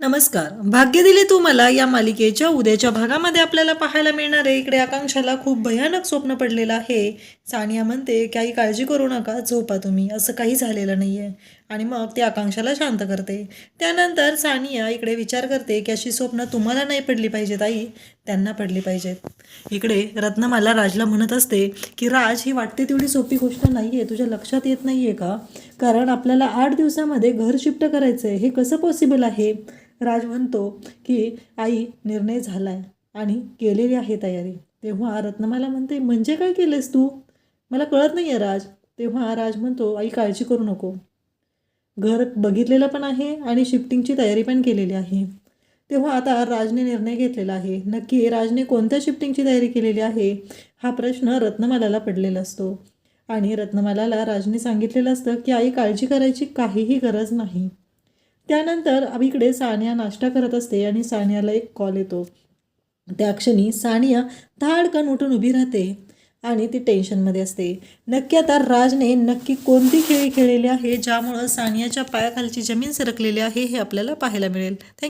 नमस्कार. भाग्य दिले तू मला या मालिकेच्या उद्याच्या भागामध्ये आपल्याला पाहायला मिळणार आहे इकडे आकांक्षाला खूप भयानक स्वप्न पडलेलं आहे. सानिया म्हणते काही काळजी करू नका झोपा तुम्ही. असं काही झालेलं नाही आहे आणि मग ती आकांक्षाला शांत करते. त्यानंतर सानिया इकडे विचार करते की अशी स्वप्न तुम्हाला नाही पडली पाहिजेत आई. त्यांना पडली पाहिजेत. इकडे रत्नमाला राजला म्हणत असते की राज ही वाटते तेवढी सोपी गोष्ट नाही आहे तुझ्या लक्षात येत नाही आहे का? कारण आपल्याला आठ दिवसामध्ये घर शिफ्ट करायचं आहे हे कसं पॉसिबल आहे? राज म्हणतो की आई निर्णय झाला आहे आणि केलेली आहे तयारी. तेव्हा रत्नमाला म्हणते म्हणजे काय केलेस तू? मला कळत नाही आहे राज. तेव्हा राज म्हणतो आई काळजी करू नको. घर बघितलेलं पण आहे आणि शिफ्टिंगची तयारी पण केलेली आहे. तेव्हा आता राजने निर्णय घेतलेला आहे. नक्की राजने कोणत्या शिफ्टिंगची तयारी केलेली आहे? हा प्रश्न रत्नमालाला पडलेला असतो. आणि रत्नमालाला राजने सांगितलेलं असतं की आई काळजी करायची काहीही गरज नाही. त्यानंतर इकडे सानिया नाश्ता करत असते आणि सानियाला एक कॉल येतो. त्या क्षणी सानिया धाडकन उठून उभी राहते आणि ती टेन्शनमध्ये असते. नक्की आता राजने नक्की कोणती खेळी खेळलेली आहे ज्यामुळं सानियाच्या पायाखालची जमीन सरकलेली आहे हे आपल्याला पाहायला मिळेल. थँक